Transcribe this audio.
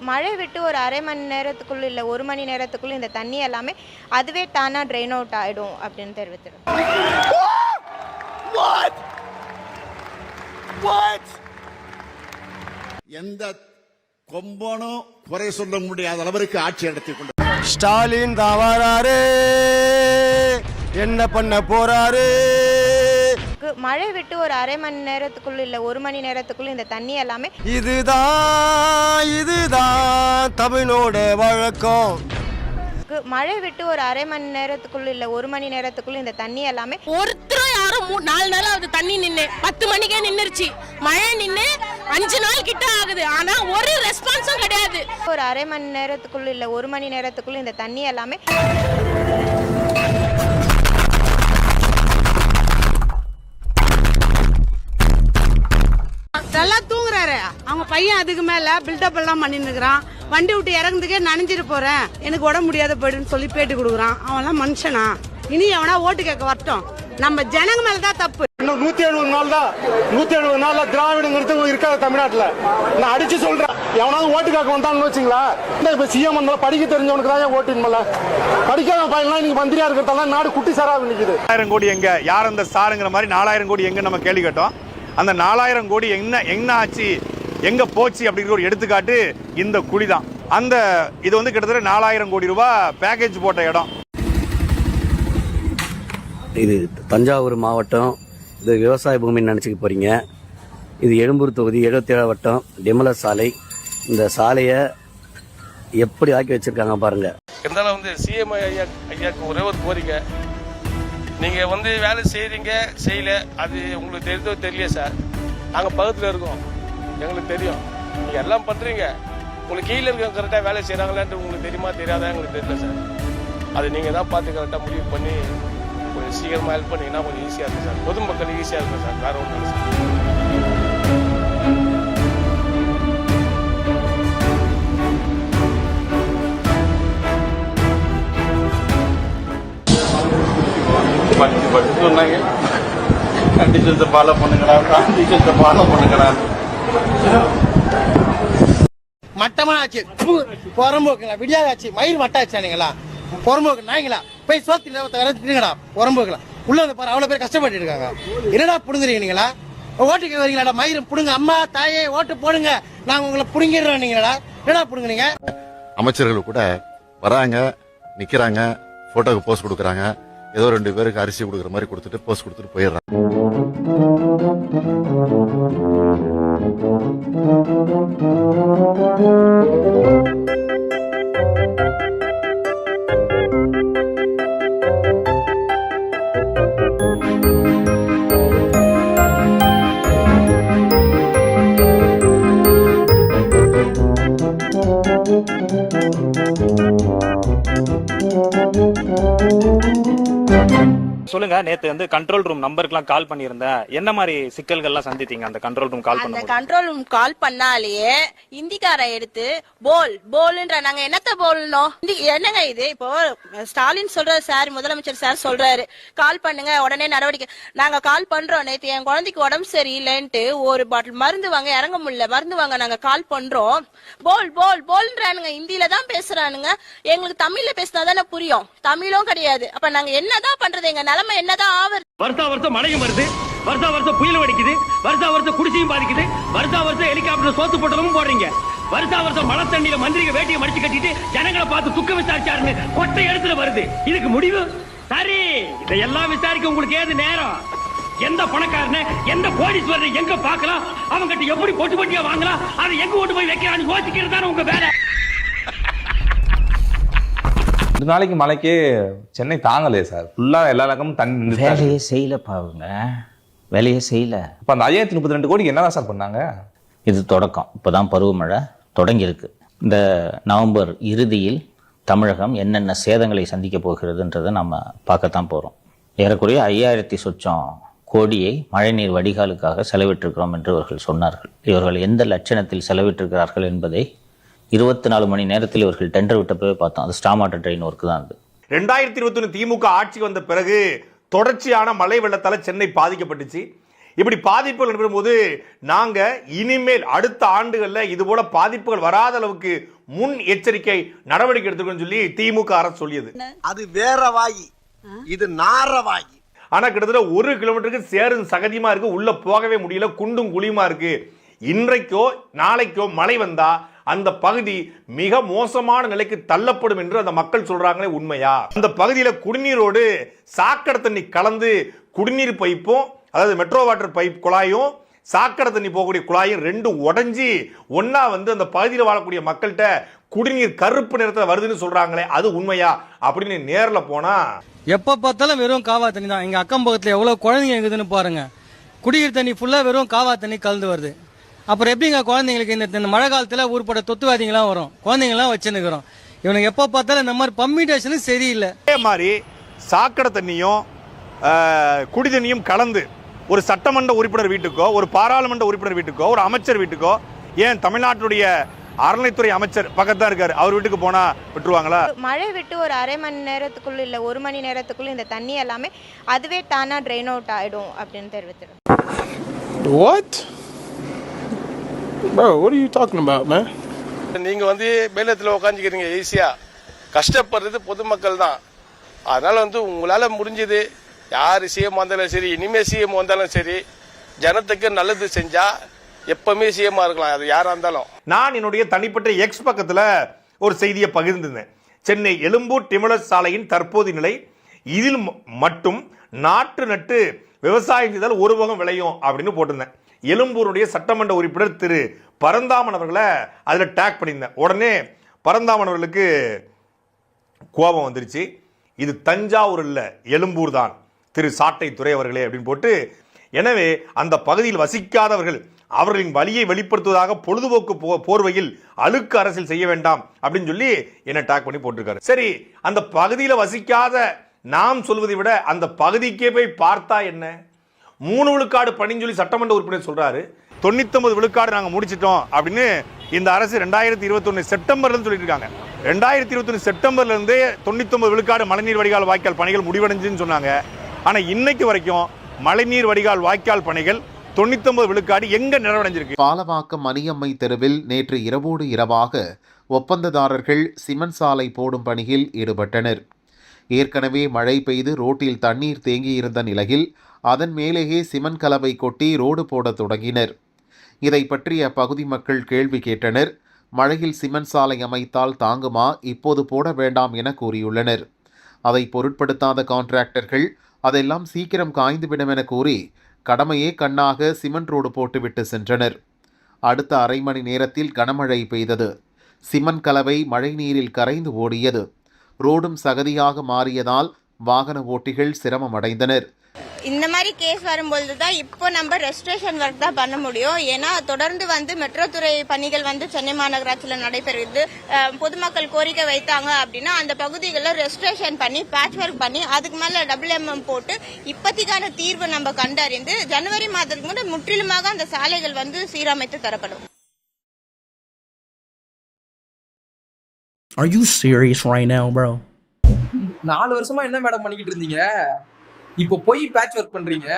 மழை விட்டு ஒரு அரை மணி நேரத்துக்குள்ள இல்லை ஒரு மணி நேரத்துக்குள்ள இந்த தண்ணி எல்லாமே அதுவே தானாக ட்ரெயின் அவுட் ஆகிடும் அப்படின்னு தெரிவித்திருக்கோம் எந்த கொம்பனும் குறை சொல்ல முடியாத அளவிற்கு ஆட்சி நடத்தி கொண்டு ஸ்டாலின் தவறாரு. என்ன பண்ண போறாரு? மழை விட்டு ஒரு அரை மணி நேரத்துக்குள்ள இல்லை ஒரு மணி நேரத்துக்குள்ள இந்த தண்ணி எல்லாமே இதுதான் இதுதான் தமிழோட வழக்கம். மழை விட்டு ஒரு அரை மணி நேரத்துக்குள்ள இல்லை ஒரு மணி நேரத்துக்குள்ள இந்த தண்ணி எல்லாமே ஒருத்தரும் யாரும் மூ- நாலு நாள் ஆகுது தண்ணி நின்னு பத்து மணிக்கே நின்னுருச்சு. மழை நின்னு அஞ்சு நாள் கிட்ட ஆகுது. ஆனா ஒரு ரெஸ்பான்ஸும் கிடையாது. ஒரு அரை மணி நேரத்துக்குள்ள இல்லை ஒரு மணி நேரத்துக்குள்ள இந்த தண்ணி எல்லாமே நல்லா தூங்குறாரு. அவங்க பையன் அதுக்கு மேல பில்டப் எல்லாம் பண்ணிட்டு இருக்கிறான் வண்டி விட்டு இறங்குறதுக்கே நனைஞ்சிட்டு போறேன். எனக்கு உடம்பு முடியாத போயிடுன்னு சொல்லி பேட்டி கொடுக்குறான். அவன்லாம் மனுஷனா. இனி எவனா ஓட்டு கேட்க வரட்டும். நம்ம ஜனங்க மேலதான் தப்பு. இன்னும் நூத்தி எழுபது நாள் தான் நூத்தி எழுபது நாள்ல திராவிடங்கிறது இருக்காது தமிழ்நாட்டுல. நான் அடிச்சு சொல்றேன். எவனாவது ஓட்டு கேட்க வந்தான்னு வச்சுங்களா? இந்த இப்ப சிஎம் வந்தாலும் படிக்க தெரிஞ்சவனுக்கு தான் ஏன் ஓட்டு இனிமேல படிக்காத பையன்லாம் இன்னைக்கு மந்திரியா இருக்கிறதால நாடு குட்டி சாராக நிக்குது. நாலாயிரம் கோடி எங்க? யார் அந்த சாருங்கிற மாதிரி நாலாயிரம் கோடி எங்க நம்ம கேள்வி கேட்டோம். அந்த நாலாயிரம் கோடி என்ன என்ன ஆச்சு எங்க போச்சு அப்படிங்கிற ஒரு எடுத்துக்காட்டு இந்த குழி தான் அந்த இது வந்து கிட்டத்தட்ட நாலாயிரம் கோடி ரூபாய் பேக்கேஜ் போட்ட இடம். இது தஞ்சாவூர் மாவட்டம் இது விவசாய பூமின்னு நினச்சிக்க போறீங்க. இது எழும்பூர் தொகுதி எழுபத்தேழு வட்டம் டெமல சாலை. இந்த சாலையை எப்படி ஆக்கி வச்சிருக்காங்க பாருங்க. இருந்தாலும் வந்து சிஎம் ஐயா ஐயாக்கு ஒரே ஒரு கோரிக்கை. நீங்கள் வந்து வேலை செய்கிறீங்க செய்யல அது உங்களுக்கு தெரிந்தோ தெரியல சார். நாங்கள் பக்கத்தில் இருக்கோம். எங்களுக்கு தெரியும். நீங்கள் எல்லாம் பண்ணுறீங்க உங்களுக்கு கீழே இருக்க கரெக்டாக வேலை செய்கிறாங்களான்ட்டு உங்களுக்கு தெரியுமா தெரியாதா எங்களுக்கு தெரியல சார். அது நீங்கள் தான் பார்த்து கரெக்டாக முடிவு பண்ணி கொஞ்சம் சீக்கிரமாக ஹெல்ப் பண்ணிங்கன்னா கொஞ்சம் ஈஸியாக இருக்கும் சார். பொதுமக்களுக்கு ஈஸியாக இருக்கும் சார். வேறு ஒன்றும் இல்லை சார். சொன்னாங்க கண்டிஷன்ஸை ஃபாலோ பண்ணுங்கடா கண்டிஷன்ஸை ஃபாலோ பண்ணுங்கடா. மட்டமான ஆச்சு புறம்போக்குங்களா விடியாக ஆச்சு மயில் மட்டா ஆச்சானுங்களா புறம்போக்கு நாய்ங்களா போய் சோத்துல தின்னுங்கடா புறம்போக்குல. உள்ள வந்து பாரு அவ்வளவு பேர் கஷ்டப்பட்டு இருக்காங்க. என்னடா புடுங்குறீங்க நீங்களா ஓட்டுக்கு வரீங்களாடா மயிரும் புடுங்க அம்மா தாயே ஓட்டு போடுங்க. நாங்க உங்களை புடுங்கிடுறோம் நீங்களா என்னடா புடுங்குறீங்க அமைச்சர்கள் கூட வராங்க நிக்கிறாங்க போட்டோக்கு போஸ்ட் கொடுக்குறாங்க. ஏதோ ரெண்டு பேருக்கு அரிசி கொடுக்குற மாதிரி கொடுத்துட்டு பர்ஸ் கொடுத்துட்டு போயிடுறாங்க. சொல்லுங்க நேத்து வந்து கண்ட்ரோல் ரூம் நம்பருக்குலாம் கால் பண்ணியிருந்தேன். என்ன மாதிரி சிக்கல்கள்லாம் சந்தித்தீங்க? அந்த கண்ட்ரோல் ரூம் கால் அந்த பண்ணும்போது? கண்ட்ரோல் ரூம் கால் பண்ணாலேயே இந்திக்காரன் எடுத்து போல் போல்ன்ற நாங்க என்னத்த போல்னோம்? என்னங்க இது? இப்போ ஸ்டாலின் சொல்றாரு சார் முதலமைச்சர் சார் சொல்றாரு. கால் பண்ணுங்க உடனே நடவடிக்கை. நாங்க கால் பண்றோம் நேத்து என் குழந்தைக்கு உடம்பு சரியில்லைன்ட்டு ஒரு பாட்டில் மருந்து வாங்க இறங்க முடியல மருந்து வாங்க நாங்க கால் பண்றோம். போல் போல் போல்ன்றானுங்க ஹிந்தில தான் பேசுறானுங்க. எங்களுக்கு தமிழ்ல பேசினா தானே புரியும். தமிழும் கிடையாது. அப்ப நாங்க என்னதான் பண்றது? எங்க நிலைமை என்னதான் ஆவர் வருஷா வருஷம் மழையும் வருது. வருஷா வருஷம் புயல் அடிக்குது. வருஷா வருஷம் குடிசையும் பாதிக்குது. வருஷா வருஷம் ஹெலிகாப்டர் சோத்து போட்டதும் போடுறீங்க. வருஷா வருஷம் மழை தண்ணியில மந்திரிக வேட்டியை மடிச்சு கட்டிட்டு ஜனங்களை பார்த்து துக்க விசாரிச்சாருன்னு கொட்டை இடத்துல வருது. இதுக்கு முடிவு? சரி இதையெல்லாம் விசாரிக்க உங்களுக்கு ஏது நேரம்? எந்த பணக்காரன எந்த கோடீஸ்வரனை எங்க பார்க்கலாம்? அவங்கிட்ட எப்படி பொட்டு பொட்டியா வாங்கலாம்? அதை எங்க ஓட்டு போய் வைக்கிறான்னு யோசிக்கிறது தானே உங்க வேலை. ரெண்டு நாளைக்கு மழைக்கே சென்னை தாங்கலையே சார். ஃபுல்லா எல்லா இலக்கமும் தண்ணி வேலையே செய்யலப்பா அவங்க. வேலையே செய்யல. இப்ப அந்த ஐயாயிரத்தி முப்பத்தி ரெண்டு கோடிக்கு என்னதான் சார் பண்ணாங்க? இது தொடக்கம். இப்போதான் பருவமழை தொடங்கியிருக்கு. இந்த நவம்பர் இறுதியில் தமிழகம் என்னென்ன சேதங்களை சந்திக்க போகிறதுன்றதை நம்ம பார்க்கத்தான் போகிறோம் ஏறக்குறைய ஐயாயிரத்தி சொச்சம் கோடியை மழைநீர் வடிகாலுக்காக செலவிட்டிருக்கிறோம் என்று இவர்கள் சொன்னார்கள். இவர்கள் எந்த லட்சணத்தில் செலவிட்டிருக்கிறார்கள் என்பதை இருபத்தி நாலு மணி நேரத்தில் இவர்கள் டெண்டர் விட்டப்பவே பார்த்தோம். அது ஸ்டாமாட்டர் ட்ரெயின் ஒர்க்கு தான் அது. ரெண்டாயிரத்தி இருபத்தி ஒன்று திமுக ஆட்சிக்கு வந்த பிறகு தொடர்ச்சியான மழை வெள்ளத்தால சென்னை பாதிக்கப்பட்டுச்சு. இப்படி பாதிப்புகள் நடைபெறும் போது நாங்க இனிமேல் அடுத்த ஆண்டுகள்ல இது போல பாதிப்புகள் வராத அளவுக்கு முன் எச்சரிக்கை நடவடிக்கை எடுத்துக்கணும்னு சொல்லி திமுக அரசு சொல்லியது. அது வேற வாயி. இது நார வாயி. ஆனா கிட்டத்தட்ட ஒரு கிலோமீட்டருக்கு சேரும் சகதியமா இருக்கு உள்ள போகவே முடியல குண்டும் குழியுமா இருக்கு. இன்றைக்கோ நாளைக்கோ மழை வந்தா அந்த பகுதி மிக மோசமான நிலைக்கு தள்ளப்படும் என்று அந்த மக்கள் சொல்றாங்களே உண்மையா? அந்த பகுதியில் குடிநீரோடு சாக்கடை தண்ணி கலந்து குடிநீர் பைப்பும் அதாவது மெட்ரோ வாட்டர் பைப் குழாயும் சாக்கடை தண்ணி போகக்கூடிய குழாயும் ரெண்டும் உடஞ்சி ஒன்னா வந்து அந்த பகுதியில் வாழக்கூடிய மக்கள்கிட்ட குடிநீர் கருப்பு நிறத்தில் வருதுன்னு சொல்றாங்களே அது உண்மையா? அப்படின்னு நேரில் போனா எப்ப பார்த்தாலும் வெறும் காவா தண்ணி தான். எங்க அக்கம் பக்கத்துல எவ்வளவு குழந்தைங்க இருக்குதுன்னு பாருங்க. குடிநீர் தண்ணி ஃபுல்லா வெறும் காவா தண்ணி கலந்து வருது. அப்புறம் எப்படிங்க குழந்தைங்களுக்கு இந்த இந்த மழை காலத்துல ஊர்பட்ட தொத்துவாதிங்களாம் வரும்? குழந்தைங்களாம் வச்சுன்னுக்குறோம். இவனுக்கு எப்ப பார்த்தாலும் இந்த மாதிரி பம்மிடேஷனும் சரியில்லை. அதே மாதிரி சாக்கடை தண்ணியும் குடி தண்ணியும் கலந்து ஒரு சட்டமன்ற உறுப்பினர் வீட்டுக்கோ ஒரு பாராளுமன்ற உறுப்பினர் வீட்டுக்கோ ஒரு அமைச்சர் வீட்டுக்கோ ஏன் தமிழ்நாட்டுடைய அறநிலைத்துறை அமைச்சர் பக்கத்தான் இருக்காரு. அவர் வீட்டுக்கு போனா விட்டுருவாங்களா? மழை விட்டு ஒரு அரை மணி நேரத்துக்குள்ள இல்லை ஒரு மணி நேரத்துக்குள்ள இந்த தண்ணி எல்லாமே அதுவே தானாக ட்ரெயின் அவுட் ஆகிடும் அப்படின்னு தெரிவித்திருக்காங்க. What? Bro, what are you talking about, man? நீங்க வந்து மேலத்துல உட்காந்துக்கிறீங்க ஈஸியா கஷ்டப்படுறது பொதுமக்கள் தான். அதனால வந்து உங்களால முடிஞ்சது. யார் சிஎம் வந்தாலும் சரி இனிமே சிஎம் வந்தாலும் சரி ஜனத்துக்கு நல்லது செஞ்சா எப்பவுமே சிஎம்மா இருக்கலாம். அது யாரா இருந்தாலும். நான் என்னுடைய தனிப்பட்ட எக்ஸ் பக்கத்துல ஒரு செய்தியை பகிர்ந்திருந்தேன். சென்னை எழும்பூர் டிமலர் சாலையின் தற்போதைய நிலை இதில் மட்டும் நாற்று நட்டு விவசாயம் செய்தால் ஒரு பகம் விளையும் அப்படின்னு போட்டிருந்தேன். எழும்பூருடைய சட்டமன்ற உறுப்பினர் திரு பரந்தாமன் அவர்களை அதில் டேக் பண்ணியிருந்தேன். உடனே பரந்தாமன் அவர்களுக்கு கோபம் வந்துருச்சு. இது தஞ்சாவூர் இல்லை எழும்பூர் தான். திரு சாட்டை துறை அவர்களே அப்படின்னு போட்டு எனவே அந்த பகுதியில் வசிக்காதவர்கள் அவர்களின் வழியை வெளிப்படுத்துவதாக பொழுதுபோக்கு போ- போர்வையில் அழுக்கு அரசியல் செய்ய வேண்டாம் அப்படின்னு சொல்லி என்னை டேக் பண்ணி போட்டிருக்காரு. சரி அந்த பகுதியில் வசிக்காத நாம் சொல்வதை விட அந்த பகுதிக்கே போய் பார்த்தா என்ன? மூணு விழுக்காடு பணின்னு சொல்லி சட்டமன்ற உறுப்பினர் சொல்றாரு. தொண்ணூத்தொன்பது விழுக்காடு நாங்கள் முடிச்சிட்டோம் அப்படின்னு இந்த அரசு ரெண்டாயிரத்தி இருபத்தொன்னு செப்டம்பர்லன்னு சொல்லிட்டு இருக்காங்க. ரெண்டாயிரத்தி இருபத்தொன்னு செப்டம்பர்ல இருந்தே தொண்ணூத்தொன்பது விழுக்காடு மழைநீர் வடிகால் வாய்க்கால் பணிகள் முடிவடைஞ்சுன்னு சொன்னாங்க. ஆனா இன்னைக்கு வரைக்கும் மழைநீர் வடிகால் வாய்க்கால் பணிகள் தொண்ணூத்தொன்பது விழுக்காடு எங்க நிறைவடைஞ்சிருக்கு? பாலவாக்கம் மணியம்மை தெருவில் நேற்று இரவோடு இரவாக ஒப்பந்ததாரர்கள் சிமெண்ட் சாலை போடும் பணியில் ஈடுபட்டனர். ஏற்கனவே மழை பெய்து ரோட்டில் தண்ணீர் தேங்கியிருந்த நிலையில் அதன் மேலேயே சிமெண்ட் கலவை கொட்டி ரோடு போடத் தொடங்கினர். இதை பற்றி அப்பகுதி மக்கள் கேள்வி கேட்டனர். மழையில் சிமெண்ட் சாலை அமைத்தால் தாங்குமா? இப்போது போட வேண்டாம் என கூறியுள்ளனர். அதை பொருட்படுத்தாத கான்ட்ராக்டர்கள் அதெல்லாம் சீக்கிரம் காய்ந்துவிடும் என கூறி கடமையே கண்ணாக சிமெண்ட் ரோடு போட்டுவிட்டு சென்றனர். அடுத்த அரை மணி நேரத்தில் கனமழை பெய்தது. சிமெண்ட் கலவை மழைநீரில் கரைந்து ஓடியது. ரோடும் சகதியாக மாறியதால் வாகன ஓட்டிகள் சிரமமடைந்தனர். இந்த மாதிரி கேஸ் வரும்பொழுது தான் இப்போ நம்ம ரெஸ்ட்ரேஷன் ஒர்க் தான் பண்ண முடியும். ஏன்னா தொடர்ந்து வந்து மெட்ரோ துறை பணிகள் வந்து சென்னை மாநகராட்சியில் நடைபெறுது. பொதுமக்கள் கோரிக்கை வைத்தாங்க அப்படின்னா அந்த பகுதிகளில் ரெஸ்ட்ரேஷன் பண்ணி பேட்ச் ஒர்க் பண்ணி அதுக்கு மேலே டபுள் எம்எம் போட்டு இப்போதைக்கான தீர்வு நம்ம கண்டறிந்து ஜனவரி மாதத்துக்கு முன்னாடி முற்றிலுமாக அந்த சாலைகள் வந்து சீரமைத்து தரப்படும். Are you serious right now, bro? நாலு வருஷமா என்ன மேடம் பண்ணிக்கிட்டு இருந்தீங்க இப்போ போய் பேட்ச் ஒர்க் பண்றீங்க